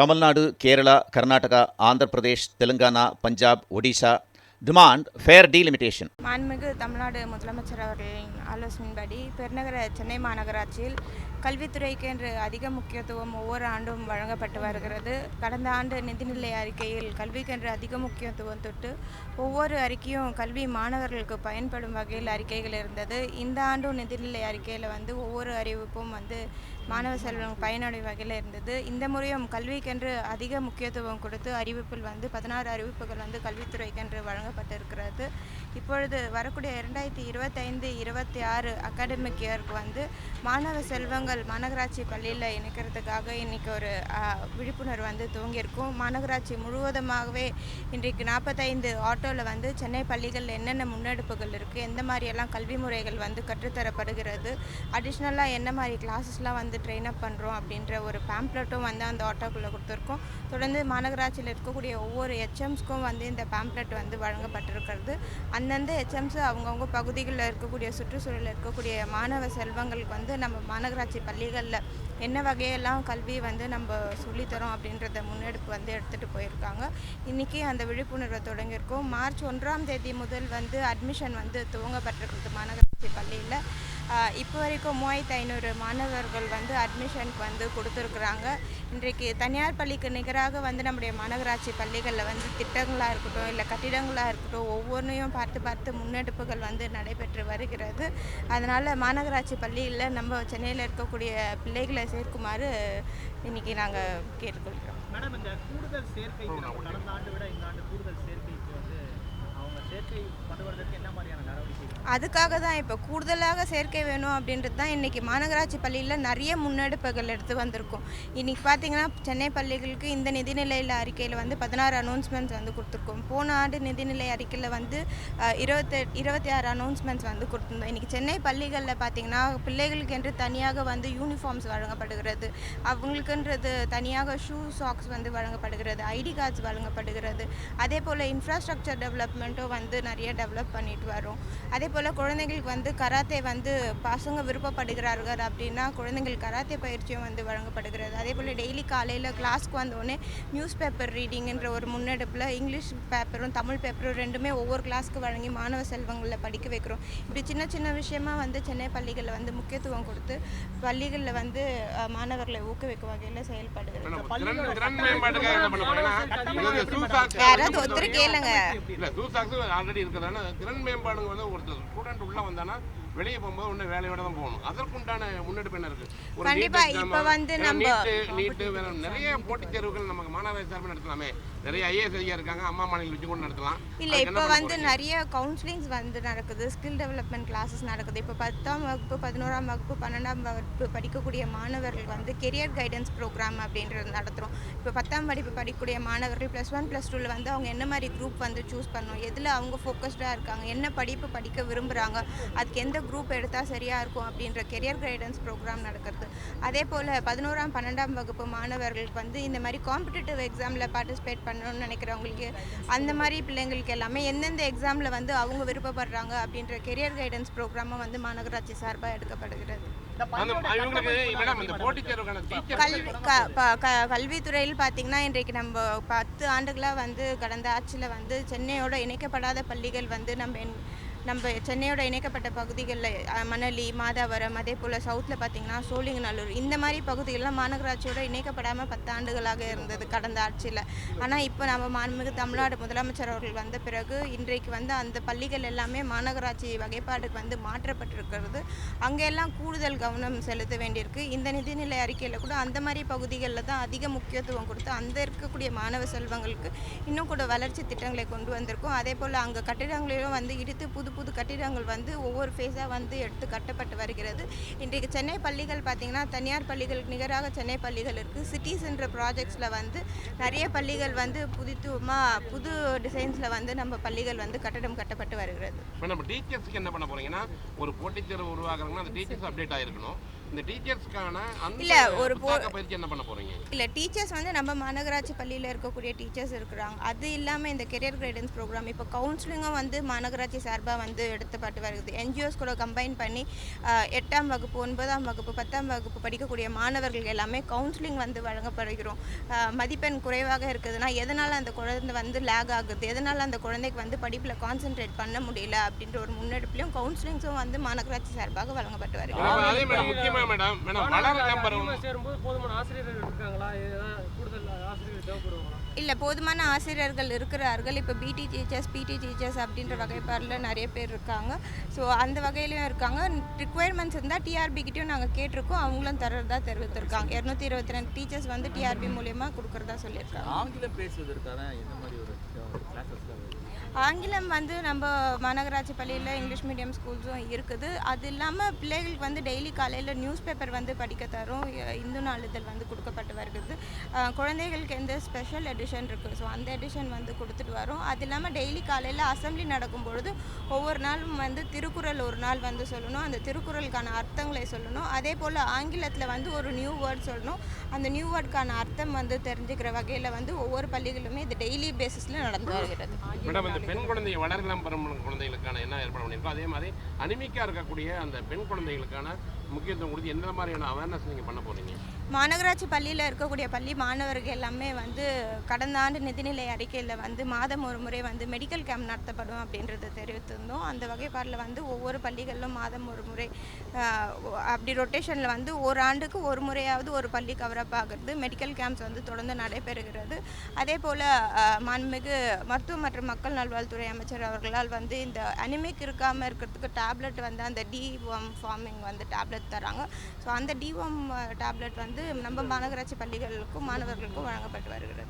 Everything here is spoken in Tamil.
Tamil Nadu Kerala Karnataka Andhra Pradesh Telangana Punjab Odisha demand fair fair limitation மாண்புமிகு தமிழ்நாடு முதலமைச்சர் அவர்களின் ஆலோசனையின்படி பெருநகர சென்னை மாநகராட்சியில் கல்வித்துறைக்கு என்று அதிக முக்கியத்துவம் ஒவ்வொரு ஆண்டும் வழங்கப்பட்டு வருகிறது. கடந்த ஆண்டு நிதிநிலை அறிக்கையில் கல்விக்கென்று அதிக முக்கியத்துவம் தொட்டு ஒவ்வொரு அறிக்கையும் கல்வி மாணவர்களுக்கு பயன்படும் வகையில் அறிக்கைகள் இருந்தது. இந்த ஆண்டும் நிதிநிலை அறிக்கையில் வந்து ஒவ்வொரு அறிவிப்பும் வந்து மாணவ செல்வம் பயனடையும் வகையில் இருந்தது. இந்த முறையும் கல்விக்கென்று அதிக முக்கியத்துவம் கொடுத்து அறிவிப்பில் வந்து பதினாறு அறிவிப்புகள் வந்து கல்வித்துறைக்கென்று வழங்கப்பட்டிருக்கிறது. இப்பொழுது வரக்கூடிய இரண்டாயிரத்தி இருபத்தைந்து இருபத்தி ஆறு அகாடமிக் இயருக்கு வந்து மாணவ செல்வங்கள் மாநகராட்சி பள்ளியில் இணைக்கிறதுக்காக இன்றைக்கி ஒரு விழிப்புணர்வு வந்து துவங்கியிருக்கும். மாநகராட்சி முழுவதுமாகவே இன்றைக்கு நாற்பத்தைந்து ஆட்டோவில் வந்து சென்னை பள்ளிகளில் என்னென்ன முன்னெடுப்புகள் இருக்குது எந்த மாதிரியெல்லாம் கல்வி முறைகள் வந்து கற்றுத்தரப்படுகிறது அடிஷ்னலாக என்ன மாதிரி கிளாஸஸ்லாம் வந்து ட்ரெயின் அப் பண்ணுறோம் அப்படின்ற ஒரு பேம்ப்ளெட்டும் வந்து அந்த ஆட்டோக்குள்ளே கொடுத்துருக்கோம். தொடர்ந்து மாநகராட்சியில் இருக்கக்கூடிய ஒவ்வொரு ஹெச்எம்ஸ்க்கும் வந்து இந்த பேம்ப்ளெட் வந்து வழங்கப்பட்டிருக்கிறது. அந்தந்த ஹெச்எம்ஸ் அவங்கவுங்க பகுதிகளில் இருக்கக்கூடிய சுற்றுச்சூழலில் இருக்கக்கூடிய மாணவ செல்வங்களுக்கு வந்து நம்ம மாநகராட்சி பள்ளிகளில் என்ன வகையெல்லாம் கல்வி வந்து நம்ம சொல்லித்தரோம் அப்படின்றத முன்னெடுப்பு வந்து எடுத்துகிட்டு போயிருக்காங்க. இன்றைக்கி அந்த விழிப்புணர்வை தொடங்கியிருக்கோம். மார்ச் ஒன்றாம் தேதி முதல் வந்து அட்மிஷன் வந்து துவங்கப்பட்டிருக்கிறது மாநகராட்சி பள்ளியில். இப்போ வரைக்கும் மூவாயிரத்து ஐநூறு மாணவர்கள் வந்து அட்மிஷனுக்கு வந்து கொடுத்துருக்குறாங்க. இன்றைக்கு தனியார் பள்ளிக்கு நிகராக வந்து நம்முடைய மாநகராட்சி பள்ளிகளில் வந்து திட்டங்களாக இருக்கட்டும் இல்லை கட்டிடங்களாக இருக்கட்டும் ஒவ்வொன்றையும் பார்த்து பார்த்து முன்னெடுப்புகள் வந்து நடைபெற்று வருகிறது. அதனால் மாநகராட்சி பள்ளியில் நம்ம சென்னையில் இருக்கக்கூடிய பிள்ளைகளை சேர்க்குமாறு இன்றைக்கி நாங்கள் கேட்டுக்கொள்கிறோம். மேடம் இந்த கூடுதல் சேர்க்கை கடந்த ஆண்டு விட இந்த ஆண்டு கூடுதல் சேர்க்கைக்கு வந்து அதுக்காக தான் இப்போ கூடுதலாக சேர்க்கை வேணும் அப்படின்றது தான் இன்றைக்கி மாநகராட்சி பள்ளியில் நிறைய முன்னெடுப்புகள் எடுத்து வந்திருக்கோம். இன்றைக்கி பார்த்தீங்கன்னா சென்னை பள்ளிகளுக்கு இந்த நிதிநிலையில் அறிக்கையில் வந்து பதினாறு அனௌன்ஸ்மெண்ட்ஸ் வந்து கொடுத்துருக்கோம். போன ஆண்டு நிதிநிலை அறிக்கையில் வந்து அஹ், இருபத்தெ இருபத்தி ஆறு அனௌன்ஸ்மெண்ட்ஸ் வந்து கொடுத்துருந்தோம். இன்றைக்கி சென்னை பள்ளிகளில் பார்த்தீங்கன்னா பிள்ளைகளுக்கு என்று தனியாக வந்து யூனிஃபார்ம்ஸ் வழங்கப்படுகிறது. அவங்களுக்குன்றது தனியாக ஷூ சாக்ஸ் வந்து வழங்கப்படுகிறது ஐடி கார்ட்ஸ் வழங்கப்படுகிறது. அதே போல் இன்ஃப்ராஸ்ட்ரக்சர் டெவலப்மெண்ட் டெவலப்மெண்ட்டும் வந்து நிறைய டெவலப் பண்ணிட்டு வரோம். அதே போல் குழந்தைங்களுக்கு வந்து கராத்தே வந்து பசங்க விருப்பப்படுகிறார்கள் அப்படின்னா குழந்தைகள் கராத்தே பயிற்சியும் வந்து வழங்கப்படுகிறது. அதே போல் டெய்லி காலையில் கிளாஸ்க்கு வந்தோடனே நியூஸ் பேப்பர் ரீடிங்ன்ற ஒரு முன்னெடுப்பில் இங்கிலீஷ் பேப்பரும் தமிழ் பேப்பரும் ரெண்டுமே ஒவ்வொரு கிளாஸ்க்கு வழங்கி மாணவ செல்வங்களை படிக்க வைக்கிறோம். இப்படி சின்ன சின்ன விஷயமா வந்து சென்னை பள்ளிகளில் வந்து முக்கியத்துவம் கொடுத்து பள்ளிகளில் வந்து மாணவர்களை ஊக்குவிக்கும் வகையில் செயல்படுகிறது. யாராவது ஒருத்தர் கேளுங்க. இடத்துல ஆல்ரெடி இருக்கிறதால திறன் மேம்பாடுங்க வந்து ஒருத்தர் ஸ்டூடெண்ட் உள்ள வந்தானா வெளியே போகும்போது ஒண்ணு வேலையோட தான் போகணும். அதற்குண்டான முன்னெடுப்பு என்ன இருக்கு? கண்டிப்பா, இப்ப வந்து நம்ம- NEET வேற நிறைய போட்டித் தேர்வுகள் நமக்கு மாணவர் சார்பில் நடத்தலாமே. நிறைய ஐஏஎஸ் ஐயா இருக்காங்க அம்மா மாநில வச்சு கூட நடத்தலாம். இல்லை இப்போ வந்து? நிறைய கவுன்சிலிங்ஸ் வந்து நடக்குது. ஸ்கில் டெவலப்மெண்ட் கிளாஸஸ் நடக்குது. இப்போ பத்தாம் வகுப்பு பதினோராம் வகுப்பு பன்னெண்டாம் வகுப்பு படிக்கக்கூடிய மாணவர்கள் வந்து கெரியர் கைடன்ஸ் ப்ரோக்ராம் அப்படின்றது நடத்துகிறோம் இப்போ பத்தாம் படிப்பு படிக்கக்கூடிய மாணவர்கள் ப்ளஸ் ஒன் ப்ளஸ் டூவில் வந்து அவங்க என்ன மாதிரி குரூப் வந்து சூஸ் பண்ணணும்? எதில் அவங்க ஃபோக்கஸ்டாக இருக்காங்க? என்ன படிப்பு படிக்க விரும்புகிறாங்க அதுக்கு எந்த குரூப் எடுத்தால் சரியாக இருக்கும் அப்படின்ற கெரியர் கைடன்ஸ் ப்ரோக்ராம் நடக்கிறது. அதே போல் பதினோராம் பன்னெண்டாம் வகுப்பு மாணவர்களுக்கு வந்து இந்த மாதிரி காம்படிட்டிவ் எக்ஸாமில் பார்ட்டிசிபேட் பண்ணணும்னு நினைக்கிறவங்களுக்கு அந்த மாதிரி பிள்ளைங்களுக்கு எல்லாமே எந்தெந்த எக்ஸாமில் வந்து அவங்க விருப்பப்படுறாங்க அப்படின்ற கெரியர் கைடன்ஸ் ப்ரோக்ராமும் வந்து மாநகராட்சி சார்பாக எடுக்கப்படுகிறது. கல்வித்துறையில் பார்த்திங்கன்னா இன்றைக்கு நம்ம பத்து ஆண்டுகளாக வந்து கடந்த ஆட்சியில் வந்து சென்னையோட இணைக்கப்படாத பள்ளிகள் வந்து நம்ம என்- நம்ம சென்னையோட இணைக்கப்பட்ட பகுதிகளில் மணலி மாதாவரம் அதே போல் சவுத்தில் பார்த்திங்கன்னா சோழிங்கநல்லூர் இந்த மாதிரி பகுதிகளெலாம் மாநகராட்சியோட இணைக்கப்படாமல் பத்தாண்டுகளாக இருந்தது கடந்த ஆட்சியில். ஆனால் இப்போ நம்ம மாண்புமிகு தமிழ்நாடு முதலமைச்சர் அவர்கள் வந்த பிறகு இன்றைக்கு வந்து அந்த பள்ளிகள் எல்லாமே மாநகராட்சி வகைப்பாடுக்கு வந்து மாற்றப்பட்டிருக்கிறது. அங்கெல்லாம் கூடுதல் கவனம் செலுத்த வேண்டியிருக்கு. இந்த நிதிநிலை அறிக்கையில் கூட அந்த மாதிரி பகுதிகளில் தான் அதிக முக்கியத்துவம் கொடுத்து அந்த இருக்கக்கூடிய மாணவ செல்வங்களுக்கு இன்னும் கூட வளர்ச்சி திட்டங்களை கொண்டு வந்திருக்கோம். அதே போல் அங்கே கட்டிடங்களிலும் வந்து இடித்து புது புது கட்டிடங்கள் வந்து ஒவ்வொரு ஃபேஸாக வந்து எடுத்து கட்டப்பட்டு வருகிறது. இன்றைக்கு சென்னை பள்ளிகள் பார்த்திங்கன்னா தனியார் பள்ளிகளுக்கு நிகராக சென்னை பள்ளிகள் இருக்குது சிட்டிஸ் என்ற ப்ராஜெக்ட்ஸில் வந்து நிறைய பள்ளிகள் வந்து புதித்துவமாக புது டிசைன்ஸில் வந்து நம்ம பள்ளிகள் வந்து கட்டடம் கட்டப்பட்டு வருகிறது. இப்போ நம்ம டீச்சர்ஸ்க்கு என்ன பண்ண போகிறீங்கன்னா ஒரு போட்டித் தேர்வு அந்த டீச்சர்ஸ் அப்டேட் ஆகிருக்கணும் இந்த டீச்சர்ஸ்க்கான இல்ல, ஒரு பயிற்சி என்ன பண்ண போறீங்க? இல்லை டீச்சர்ஸ் வந்து நம்ம மாநகராட்சி பள்ளியில் இருக்கக்கூடிய டீச்சர்ஸ் இருக்கிறாங்க. அது இல்லாமல் இந்த கெரியர் கைடன்ஸ் ப்ரோக்ராம் இப்போ கவுன்சிலிங்கும் வந்து மாநகராட்சி சார்பாக வந்து எடுத்துப்பட்டு வருது. என்ஜிஓஸ் கூட கம்பைன் பண்ணி எட்டாம் வகுப்பு ஒன்பதாம் வகுப்பு பத்தாம் வகுப்பு படிக்கக்கூடிய மாணவர்கள் எல்லாமே கவுன்சிலிங் வந்து வழங்கப்படுகிறோம். மதிப்பெண் குறைவாக இருக்குதுன்னா எதனால் அந்த குழந்தை வந்து லேக் ஆகுது? எதனால் அந்த குழந்தைக்கு வந்து படிப்பில் கான்சென்ட்ரேட் பண்ண முடியல? அப்படின்ற ஒரு முன்னெடுப்புலையும் கவுன்சிலிங்ஸும் வந்து மாநகராட்சி சார்பாக வழங்கப்பட்டு வருகிறது. மேடம், மேடம் வளர அதிகமா சேரும்போது போதுமான ஆசிரியர்கள் இருக்காங்களா? கூடுதல் ஆசிரியர்கள் தேவைப்படுவாங்களா? இல்லை போதுமான ஆசிரியர்கள் இருக்கிறார்கள். இப்போ பிடி டீச்சர்ஸ் பிடி டீச்சர்ஸ் அப்படின்ற வகைப்பாடில் நிறைய பேர் இருக்காங்க. ஸோ அந்த வகையிலையும் இருக்காங்க. ரிக்குவயர்மெண்ட்ஸ் இருந்தால் டிஆர்பிக்கிட்டையும் நாங்கள் கேட்டிருக்கோம். அவங்களும் தர்றதா தெரிவித்திருக்காங்க. இரநூத்தி இருபத்தி ரெண்டு டீச்சர்ஸ் வந்து டிஆர்பி மூலயமா கொடுக்குறதா சொல்லியிருக்காங்க. ஆங்கிலம் பேசுவதற்கான எந்த மாதிரி ஒரு ஆங்கிலம் வந்து நம்ம மாநகராட்சி பள்ளியில் இங்கிலீஷ் மீடியம் ஸ்கூல்ஸும் இருக்குது. அது இல்லாமல் பிள்ளைகளுக்கு வந்து டெய்லி காலையில் நியூஸ் பேப்பர் வந்து படிக்க தரும். இந்து நாளிதழ் வந்து கொடுக்கப்பட்டு வருகிறது. குழந்தைகளுக்கு எந்த ஸ்பெஷல் எடிஷன் இருக்குது ஸோ அந்த எடிஷன் வந்து கொடுத்துட்டு வரோம். அது இல்லாமல் டெய்லி காலையில் அசம்பிளி நடக்கும் பொழுது ஒவ்வொரு நாளும் வந்து திருக்குறள் ஒரு நாள் வந்து சொல்லணும். அந்த திருக்குறளுக்கான அர்த்தங்களை சொல்லணும். அதே போல் ஆங்கிலத்தில் வந்து ஒரு நியூ வேர்ட் சொல்லணும். அந்த நியூ வேர்டுக்கான அர்த்தம் வந்து தெரிஞ்சுக்கிற வகையில் வந்து ஒவ்வொரு பள்ளிகளுமே இது டெய்லி பேசிஸில் நடந்து வருகிறது. பெண் குழந்தை வளர்லாம் பெறும் குழந்தைகளுக்கான என்ன ஏற்பாடு பண்ணியிருக்கோம்? அதே மாதிரி அனிமிக்கா இருக்கக்கூடிய அந்த பெண் குழந்தைகளுக்கான முக்கியத்துவம் கொடுத்து எந்த மாதிரியான அவேர்னஸ் நீங்கள் பண்ண போகிறீங்க மாநகராட்சி பள்ளியில் இருக்கக்கூடிய பள்ளி மாணவர்கள் எல்லாமே வந்து கடந்த ஆண்டு நிதிநிலை அறிக்கையில் வந்து மாதம் ஒரு முறை வந்து மெடிக்கல் கேம்ப் நடத்தப்படும் அப்படின்றத தெரிவித்திருந்தோம். அந்த வகைப்பாடில் வந்து ஒவ்வொரு பள்ளிகளிலும் மாதம் ஒரு முறை அப்படி ரொட்டேஷனில் வந்து ஒரு ஆண்டுக்கு ஒரு முறையாவது ஒரு பள்ளி கவரப் ஆகிறது மெடிக்கல் கேம்ப்ஸ் வந்து தொடர்ந்து நடைபெறுகிறது. அதே போல் மாண்புமிகு மருத்துவ மற்றும் மக்கள் நல்வாழ்வுத்துறை அமைச்சர் அவர்களால் வந்து இந்த அனிமிக் இருக்காமல் இருக்கிறதுக்கு டேப்லெட் வந்து அந்த டி ஃபார்மிங் வந்து டேப்லெட் டேப்லெட் தராங்க. ஸோ அந்த டிவாம் டேப்லெட் வந்து நம்ம மாநகராட்சி பள்ளிகளுக்கும் மாணவர்களுக்கும் வழங்கப்பட்டு வருகிறது.